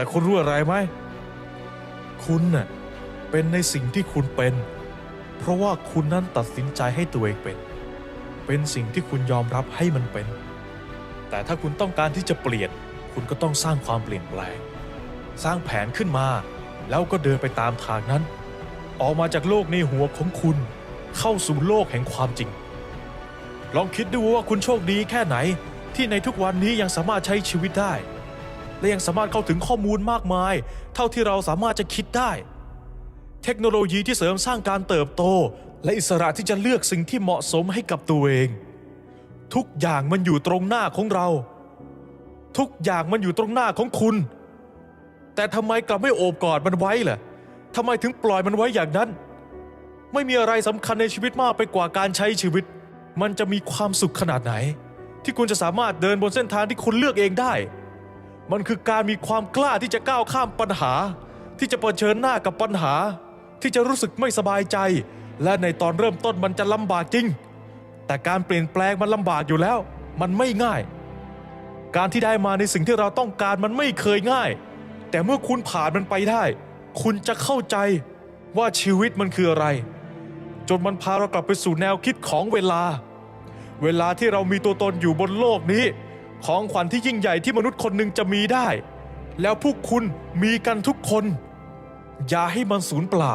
แต่คุณรู้อะไรไหม คุณน่ะเป็นในสิ่งที่คุณเป็น เพราะว่าคุณนั้นตัดสินใจให้ตัวเองเป็น เป็นสิ่งที่คุณยอมรับให้มันเป็น แต่ถ้าคุณต้องการที่จะเปลี่ยน คุณก็ต้องสร้างความเปลี่ยนแปลง สร้างแผนขึ้นมา แล้วก็เดินไปตามทางนั้น ออกมาจากโลกในหัวของคุณ เข้าสู่โลกแห่งความจริง ลองคิดดูว่าคุณโชคดีแค่ไหนที่ในทุกวันนี้ยังสามารถใช้ชีวิตได้ และยังสามารถเข้าถึงข้อมูลมากมาย เท่าที่เราสามารถจะคิดได้ เทคโนโลยีที่เสริมสร้างการเติบโต และอิสระที่จะเลือกสิ่งที่เหมาะสมให้กับตัวเอง ทุกอย่างมันอยู่ตรงหน้าของเรา ทุกอย่างมันอยู่ตรงหน้าของคุณ แต่ทำไมกลับไม่โอบกอดมันไว้ล่ะทำไมถึงปล่อยมันไว้อย่างนั้น ไม่มีอะไรสำคัญในชีวิตมากไปกว่าการใช้ชีวิต มันจะมีความสุขขนาดไหน ที่คุณจะสามารถเดินบนเส้นทางที่คุณเลือกเองได้ มันคือการมีความกล้าที่จะก้าวข้ามปัญหา ที่จะเผชิญหน้ากับปัญหา ที่จะรู้สึกไม่สบายใจ และในตอนเริ่มต้นมันจะลำบากจริง แต่การเปลี่ยนแปลงมันลำบากอยู่แล้ว มันไม่ง่าย การที่ได้มาในสิ่งที่เราต้องการมันไม่เคยง่าย แต่เมื่อคุณผ่านมันไปได้ คุณจะเข้าใจว่าชีวิตมันคืออะไร จนมันพาเรากลับไปสู่แนวคิดของเวลา เวลาที่เรามีตัวตนอยู่บนโลกนี้ ของขวัญที่ยิ่งใหญ่ที่มนุษย์คนหนึ่งจะมีได้ แล้วพวกคุณมีกันทุกคน อย่าให้มันสูญเปล่า